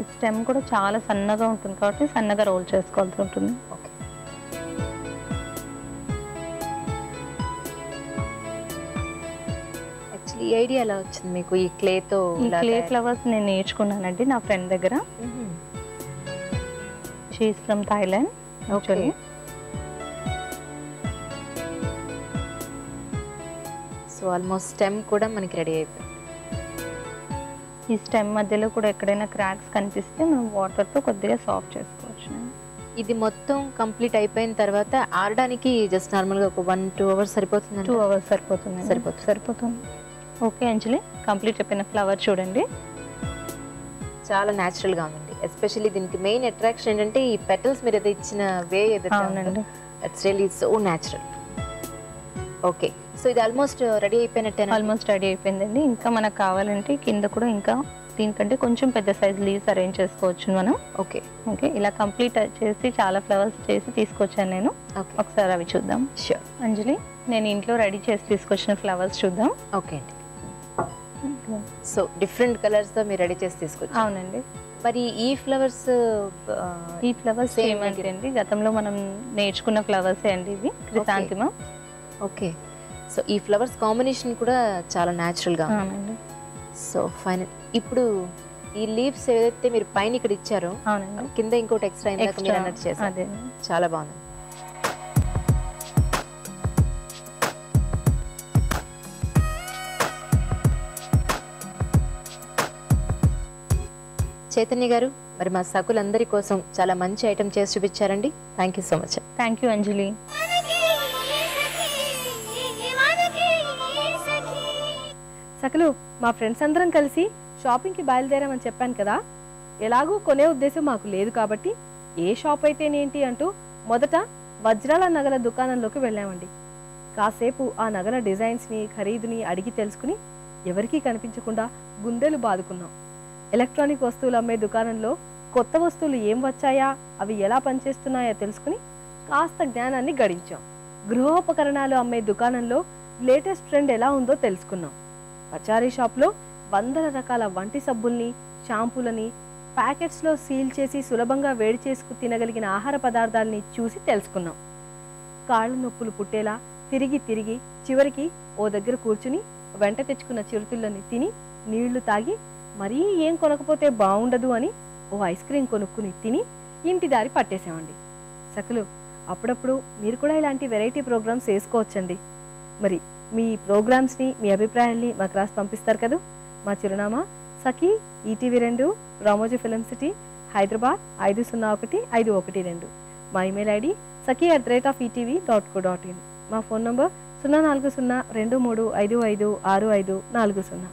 ఈ స్టెమ్ కూడా చాలా సన్నగా ఉంటుంది కాబట్టి సన్నగా రోల్ చేసుకోవాల్సి ఉంటుంది. యాక్చువల్లీ ఈ ఐడియా ఎలా వచ్చింది మీకు ఈ క్లేతో ఈ క్లే ఫ్లవర్స్ నేను నేర్చుకున్నానండి నా ఫ్రెండ్ దగ్గర. She's from Thailand okay. So almost stem కూడా మనకి రెడీ అయిపోయింది. ఈ స్టెమ్ మధ్యలో కూడా ఎక్కడైనా క్రాక్స్ కనిపిస్తే మనం వాటర్తో కొద్దిగా సాఫ్ట్ చేసుకోవచ్చు. ఇది మొత్తం కంప్లీట్ అయిపోయిన తర్వాత ఆడడానికి జస్ట్ నార్మల్గా ఒక వన్ టూ అవర్స్ సరిపోతుంది టూ అవర్స్ సరిపోతుంది సరిపోతుంది. సరిపోతుంది. ఓకే అంజలి కంప్లీట్ అయిపోయిన ఫ్లవర్ చూడండి. చాలా న్యాచురల్గా ఉందండి. ఎస్పెషల్లీ దీనికి మెయిన్ అట్రాక్షన్ ఏంటంటే ఈ పెటల్స్ మీరు ఏదైతే ఇచ్చిన వే ఏదైతే అవునండి. It's really so natural okay. So ఇది ఆల్మోస్ట్ రెడీ అయిపోయినట్టే ఆల్మోస్ట్ రెడీ అయిపోయిందండి. ఇంకా మనకు కావాలంటే కింద కూడా ఇంకా దీనికంటే కొంచెం పెద్ద సైజ్ లీవ్స్ అరేంజ్ చేసుకోవచ్చు మనం. ఓకే. ఓకే ఇలా కంప్లీట్ చేసి చాలా ఫ్లవర్స్ చేసి తీసుకొచ్చాను నేను. ఒకసారి అవి చూద్దాం. షూర్ అంజలి నేను ఇంట్లో రెడీ చేసి తీసుకొచ్చిన ఫ్లవర్స్ చూద్దాం. ఓకే అండి. సో డిఫరెంట్ కలర్స్తో మీరు రెడీ చేసి తీసుకొచ్చి అవునండి. మరి ఈ ఫ్లవర్స్ ఈ ఫ్లవర్స్ ఏమంటే అండి గతంలో మనం నేర్చుకున్న ఫ్లవర్సే అండి ఇవి. Chrysanthemum okay. సో ఈ ఫ్లవర్స్ కాంబినేషన్ కూడా చాలా న్యాచురల్గా ఉంది. అవునండి. సో ఫైనల్ ఇప్పుడు ఈ లీవ్స్ ఏదైతే మీరు పైన ఇక్కడ ఇచ్చారో కింద ఇంకోటి ఎక్స్ట్రా ఇందాక మీరు అన్నట్టు చేశారు. చాలా బాగుంది. చైతన్య గారు మరి మా సకులందరి కోసం చాలా మంచి ఐటమ్ చేసి చూపించారండి. Thank you so much thank you Anjali. సకలు మా ఫ్రెండ్స్ అందరం కలిసి షాపింగ్కి బయలుదేరామని చెప్పాను కదా. ఎలాగూ కొనే ఉద్దేశం మాకు లేదు కాబట్టి ఏ షాప్ అయితేనేంటి అంటూ మొదట వజ్రాల నగల దుకాణంలోకి వెళ్ళామండి. కాసేపు ఆ నగల డిజైన్స్ని ఖరీదుని అడిగి తెలుసుకుని ఎవరికీ కనిపించకుండా గుండెలు బాదుకున్నాం. ఎలక్ట్రానిక్ వస్తువులు అమ్మే దుకాణంలో కొత్త వస్తువులు ఏం వచ్చాయా అవి ఎలా పనిచేస్తున్నాయో తెలుసుకుని కాస్త జ్ఞానాన్ని గడించాం. గృహోపకరణాలు అమ్మే దుకాణంలో లేటెస్ట్ ట్రెండ్ ఎలా ఉందో తెలుసుకున్నాం. పచారీ షాప్లో వందల రకాల వంటి సబ్బుల్ని షాంపూలని ప్యాకెట్స్లో సీల్ చేసి సులభంగా వేడి చేసుకు తినగలిగిన ఆహార పదార్థాలని చూసి తెలుసుకున్నాం. కాళ్ళ నొప్పులు పుట్టేలా తిరిగి తిరిగి చివరికి ఓ దగ్గర కూర్చుని వెంట తెచ్చుకున్న చిరుతిళ్ళని తిని నీళ్ళు తాగి మరీ ఏం కొనకపోతే బాగుండదు అని ఓ ఐస్ క్రీం కొనుక్కుని తిని ఇంటి దారి పట్టేసామండి సకులు అప్పుడప్పుడు మీరు కూడా ఇలాంటి వెరైటీ ప్రోగ్రామ్స్ వేసుకోవచ్చండి. మరి మీ ప్రోగ్రామ్స్ని మీ అభిప్రాయాల్ని మాకు రాసి పంపిస్తారు కదా? మా చిరునామా సఖీ ఈటీవీ రెండు రామోజీ ఫిలిం సిటీ హైదరాబాద్ ఐదు సున్నా ఒకటి ఐదు ఒకటి రెండు. మా email ID Sakhi at the rate of ETV dot co dot in. మా ఫోన్ నంబర్ సున్నా నాలుగు సున్నా రెండు మూడు ఐదు ఐదు ఆరు ఐదు నాలుగు సున్నా.